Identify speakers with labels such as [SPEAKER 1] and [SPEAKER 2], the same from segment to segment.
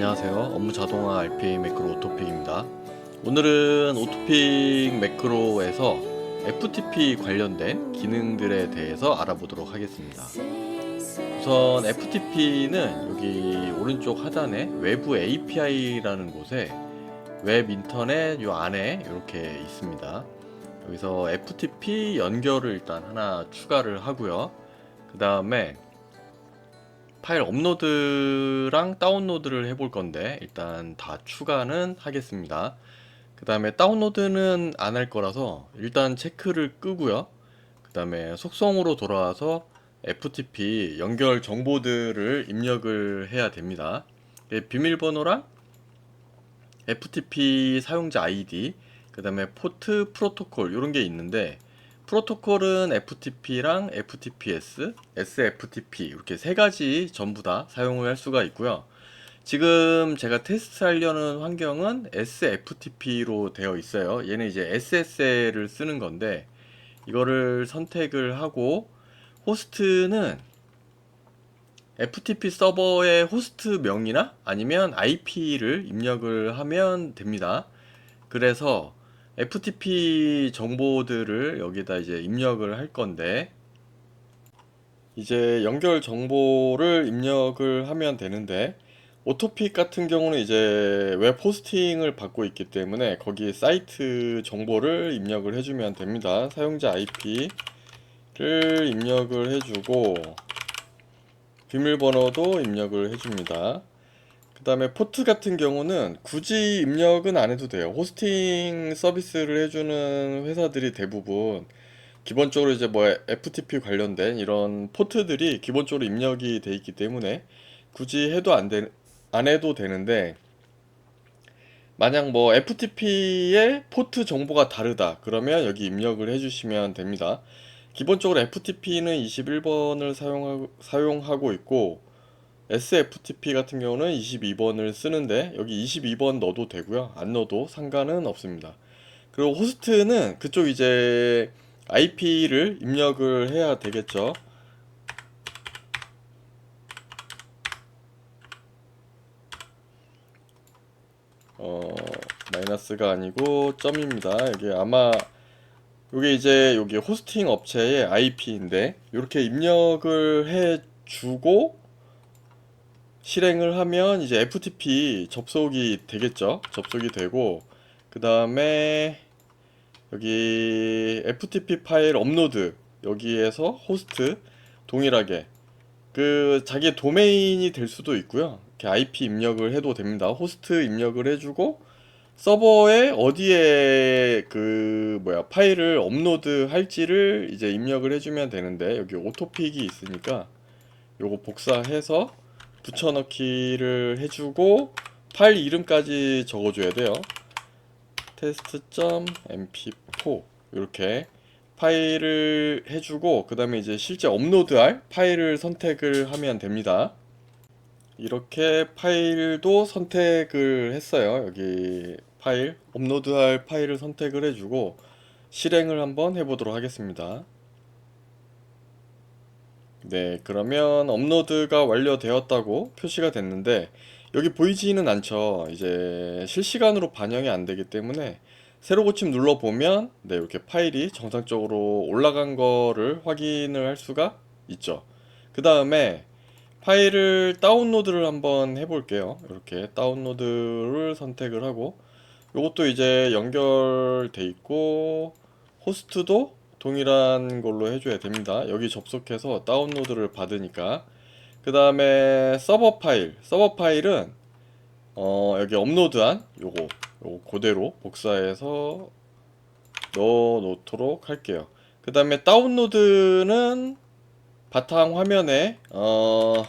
[SPEAKER 1] 안녕하세요. 업무 자동화 RPA 매크로 오토픽입니다. 오늘은 오토픽 매크로에서 FTP 관련된 기능들에 대해서 알아보도록 하겠습니다. 우선 FTP는 여기 오른쪽 하단에 외부 API라는 곳에 웹 인터넷 요 안에 이렇게 있습니다. 여기서 FTP 연결을 일단 하나 추가를 하고요. 그 다음에 파일 업로드랑 다운로드를 해볼 건데 일단 다 추가는 하겠습니다. 그 다음에 다운로드는 안 할 거라서 일단 체크를 끄고요. 그 다음에 속성으로 돌아와서 FTP 연결 정보들을 입력을 해야 됩니다. 예, 비밀번호랑 FTP 사용자 아이디, 그 다음에 포트 프로토콜 이런 게 있는데 프로토콜은 FTP랑 FTPS, SFTP 이렇게 세 가지 전부 다 사용을 할 수가 있고요. 지금 제가 테스트 하려는 환경은 SFTP로 되어 있어요. 얘는 이제 SSL을 쓰는 건데 이거를 선택을 하고 호스트는 FTP 서버의 호스트 명이나 아니면 IP를 입력을 하면 됩니다. 그래서 FTP 정보들을 여기다 이제 입력을 할 건데 이제 연결 정보를 입력을 하면 되는데 오토픽 같은 경우는 이제 웹 호스팅을 받고 있기 때문에 거기 사이트 정보를 입력을 해주면 됩니다. 사용자 IP를 입력을 해주고 비밀번호도 입력을 해줍니다. 그 다음에 포트 같은 경우는 굳이 입력은 안 해도 돼요. 호스팅 서비스를 해주는 회사들이 대부분 기본적으로 이제 뭐 FTP 관련된 이런 포트들이 기본적으로 입력이 돼 있기 때문에 굳이 해도 안, 되, 안 해도 되는데 만약 뭐 FTP의 포트 정보가 다르다 그러면 여기 입력을 해주시면 됩니다. 기본적으로 FTP는 21번을 사용하고, 사용하고 있고 SFTP 같은 경우는 22번을 쓰는데 여기 22번 넣어도 되고요. 안 넣어도 상관은 없습니다. 그리고 호스트는 그쪽 이제 IP를 입력을 해야 되겠죠. 어, 마이너스가 아니고 점입니다. 이게 아마 이게 이제 여기 호스팅 업체의 IP인데 이렇게 입력을 해 주고 실행을 하면 이제 FTP 접속이 되겠죠. 접속이 되고 그 다음에 여기 FTP 파일 업로드 여기에서 호스트 동일하게 그 자기 도메인이 될 수도 있고요. 이렇게 IP 입력을 해도 됩니다. 호스트 입력을 해주고 서버에 어디에 그 뭐야 파일을 업로드 할지를 이제 입력을 해주면 되는데 여기 오토픽이 있으니까 요거 복사해서 붙여넣기를 해주고 파일 이름까지 적어줘야 돼요. test.mp4 이렇게 파일을 해주고 그 다음에 이제 실제 업로드할 파일을 선택을 하면 됩니다. 이렇게 파일도 선택을 했어요. 여기 파일 업로드할 파일을 선택을 해주고 실행을 한번 해보도록 하겠습니다. 네, 그러면 업로드가 완료되었다고 표시가 됐는데 여기 보이지는 않죠. 이제 실시간으로 반영이 안 되기 때문에 새로 고침 눌러 보면 네, 이렇게 파일이 정상적으로 올라간 거를 확인을 할 수가 있죠. 그 다음에 파일을 다운로드를 한번 해볼게요. 이렇게 다운로드를 선택을 하고 이것도 이제 연결돼 있고 호스트도 동일한 걸로 해줘야 됩니다. 여기 접속해서 다운로드를 받으니까 그 다음에 서버 파일 서버 파일은 어 여기 업로드한 요거 요거 그대로 복사해서 넣어 놓도록 할게요. 그 다음에 다운로드는 바탕 화면에 어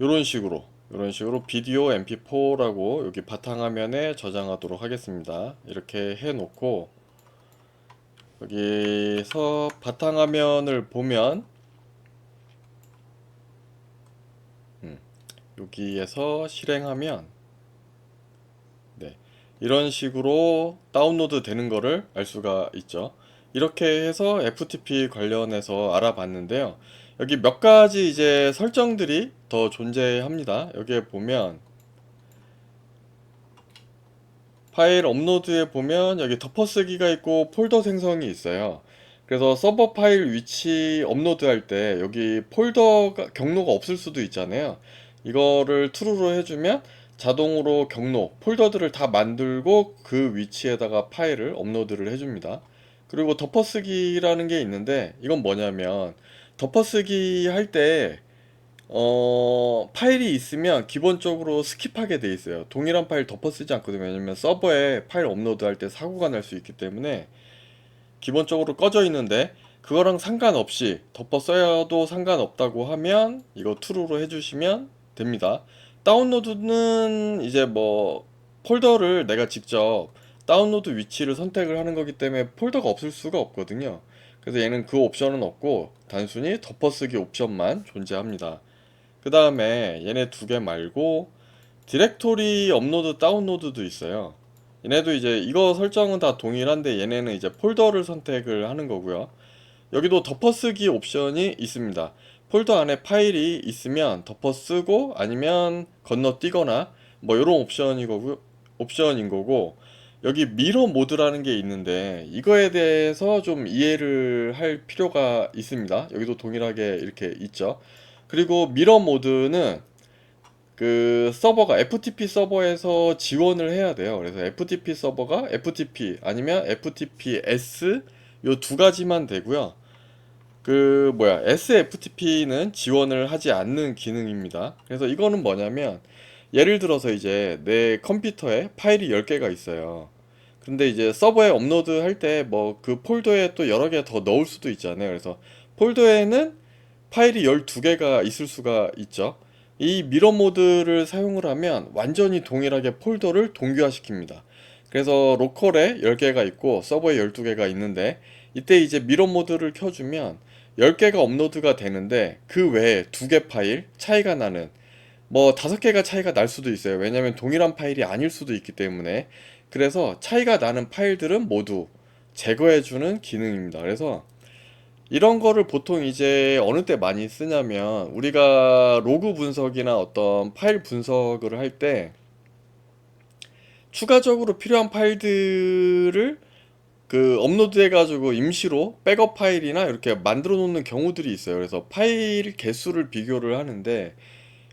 [SPEAKER 1] 요런 식으로 이런 식으로 비디오 mp4라고 여기 바탕화면에 저장하도록 하겠습니다. 이렇게 해 놓고 여기서 바탕화면을 보면 음, 여기에서 실행하면 네, 이런 식으로 다운로드 되는 거를 알 수가 있죠. 이렇게 해서 FTP 관련해서 알아봤는데요. 여기 몇 가지 이제 설정들이 더 존재합니다. 여기에 보면 파일 업로드에 보면 여기 덮어쓰기가 있고 폴더 생성이 있어요. 그래서 서버 파일 위치 업로드 할 때 여기 폴더가 경로가 없을 수도 있잖아요. 이거를 true로 해주면 자동으로 경로, 폴더들을 다 만들고 그 위치에다가 파일을 업로드를 해줍니다. 그리고 덮어쓰기라는 게 있는데 이건 뭐냐면 덮어쓰기 할 때 어, 파일이 있으면 기본적으로 스킵하게 돼 있어요. 동일한 파일 덮어 쓰지 않거든요. 왜냐면 서버에 파일 업로드 할 때 사고가 날 수 있기 때문에 기본적으로 꺼져 있는데 그거랑 상관없이 덮어 써도 상관없다고 하면 이거 true로 해주시면 됩니다. 다운로드는 이제 뭐 폴더를 내가 직접 다운로드 위치를 선택을 하는 거기 때문에 폴더가 없을 수가 없거든요. 그래서 얘는 그 옵션은 없고 단순히 덮어쓰기 옵션만 존재합니다. 그 다음에 얘네 두 개 말고 디렉토리 업로드 다운로드도 있어요. 얘네도 이제 이거 설정은 다 동일한데 얘네는 이제 폴더를 선택을 하는 거고요. 여기도 덮어쓰기 옵션이 있습니다. 폴더 안에 파일이 있으면 덮어쓰고 아니면 건너뛰거나 뭐 이런 옵션이 거고 옵션인 거고 여기 미러 모드라는 게 있는데 이거에 대해서 좀 이해를 할 필요가 있습니다. 여기도 동일하게 이렇게 있죠. 그리고 미러 모드는 그 서버가 FTP 서버에서 지원을 해야 돼요. 그래서 FTP 서버가 FTP 아니면 FTPS 요 두 가지만 되고요. 그 뭐야 SFTP는 지원을 하지 않는 기능입니다. 그래서 이거는 뭐냐면 예를 들어서 이제 내 컴퓨터에 파일이 10개가 있어요. 근데 이제 서버에 업로드 할 때 뭐 그 폴더에 또 여러 개 더 넣을 수도 있잖아요. 그래서 폴더에는 파일이 12개가 있을 수가 있죠. 이 미러 모드를 사용을 하면 완전히 동일하게 폴더를 동기화시킵니다. 그래서 로컬에 10개가 있고 서버에 12개가 있는데 이때 이제 미러 모드를 켜주면 10개가 업로드가 되는데 그 외에 2개 파일 차이가 나는 뭐 5개가 차이가 날 수도 있어요. 왜냐면 동일한 파일이 아닐 수도 있기 때문에 그래서 차이가 나는 파일들은 모두 제거해주는 기능입니다. 그래서 이런 거를 보통 이제 어느 때 많이 쓰냐면 우리가 로그 분석이나 어떤 파일 분석을 할 때 추가적으로 필요한 파일들을 그 업로드해 가지고 임시로 백업 파일이나 이렇게 만들어 놓는 경우들이 있어요. 그래서 파일 개수를 비교를 하는데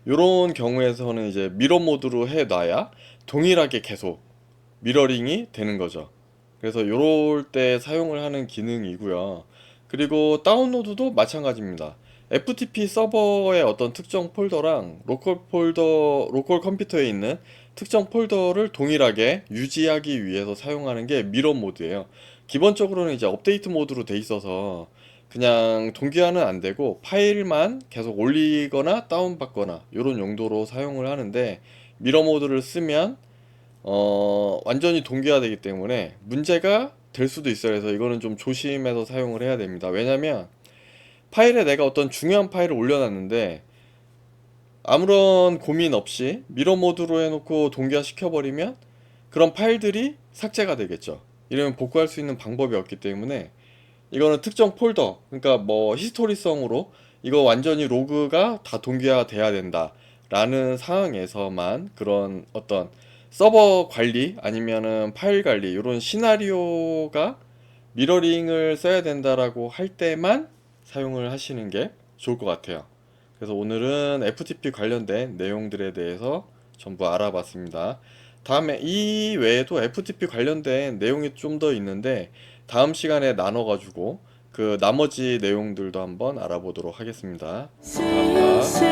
[SPEAKER 1] 이런 경우에서는 이제 미러 모드로 해 놔야 동일하게 계속 미러링이 되는 거죠. 그래서 요럴 때 사용을 하는 기능이고요. 그리고 다운로드도 마찬가지입니다. FTP 서버의 어떤 특정 폴더랑 로컬 폴더, 로컬 컴퓨터에 있는 특정 폴더를 동일하게 유지하기 위해서 사용하는 게 미러 모드예요. 기본적으로는 이제 업데이트 모드로 돼 있어서 그냥 동기화는 안 되고 파일만 계속 올리거나 다운받거나 이런 용도로 사용을 하는데 미러 모드를 쓰면 어, 완전히 동기화되기 때문에 문제가 될 수도 있어요. 그래서 이거는 좀 조심해서 사용을 해야 됩니다. 왜냐면 파일에 내가 어떤 중요한 파일을 올려놨는데 아무런 고민 없이 미러 모드로 해놓고 동기화 시켜버리면 그런 파일들이 삭제가 되겠죠. 이러면 복구할 수 있는 방법이 없기 때문에 이거는 특정 폴더, 그러니까 뭐 히스토리성으로 이거 완전히 로그가 다 동기화 돼야 된다. 라는 상황에서만 그런 어떤 서버 관리 아니면은 파일 관리 이런 시나리오가 미러링을 써야 된다라고 할 때만 사용을 하시는 게 좋을 것 같아요. 그래서 오늘은 FTP 관련된 내용들에 대해서 전부 알아봤습니다. 다음에 이 외에도 FTP 관련된 내용이 좀 더 있는데 다음 시간에 나눠 가지고 그 나머지 내용들도 한번 알아보도록 하겠습니다.
[SPEAKER 2] See.